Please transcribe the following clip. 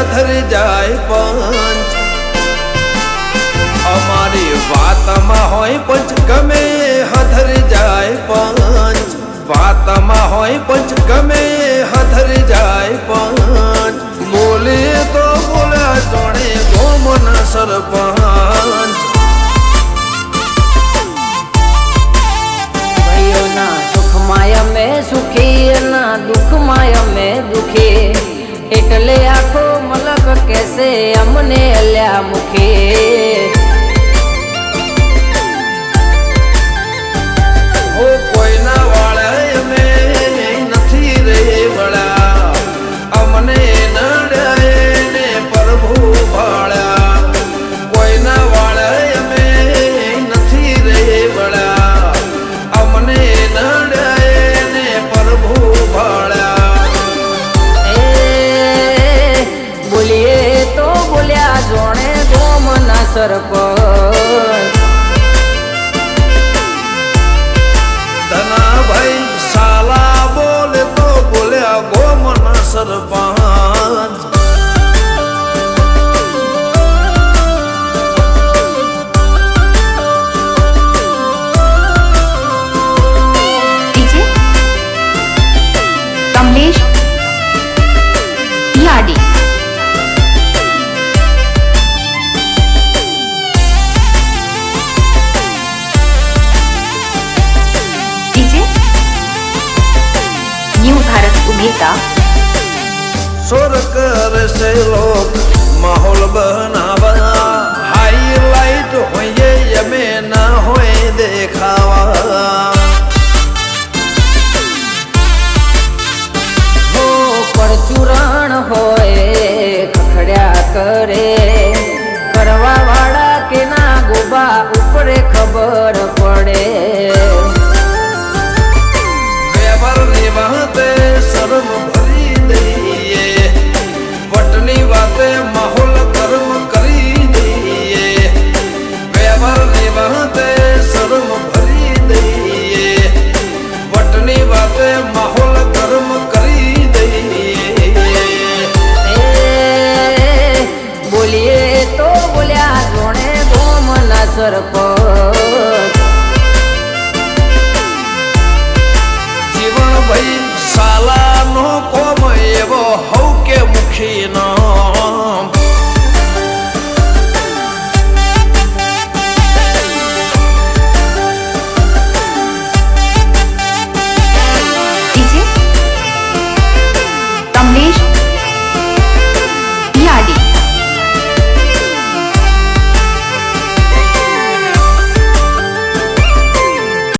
ગમે હધર જાય પાંચ અમારી વાતમાં હોય પંચ ગમે હધર જાય પાંચ વાતમાં હોય પંચ ગમે હધર જાય પાંચ બોલે તો બોલ્યા જોડે ગોમન સરપંચ ભાઈઓના સુખમાં અમે સુખી એના દુઃખમાં અમે દુખી એટલે આખો મલક કેસે અમને અલ્યા મુખી? ગોમના હતા શોર કરશે લોક માહોલ બનાવા હાઈલાઈટ હોઈએ અમે ના હોય દેખાવા. હો પરચુરણ હોય ખખડ્યા કરે. કરવા વાળા કે ના ગોબા ઉપરે ખબર પડે. નિવાતે શરમ ભરી દઈએ. વટની વાતે માહોલ કર્મ કરી દઈએ. બોલીએ તો બોલ્યા, જોણે ગોમના સરપંચ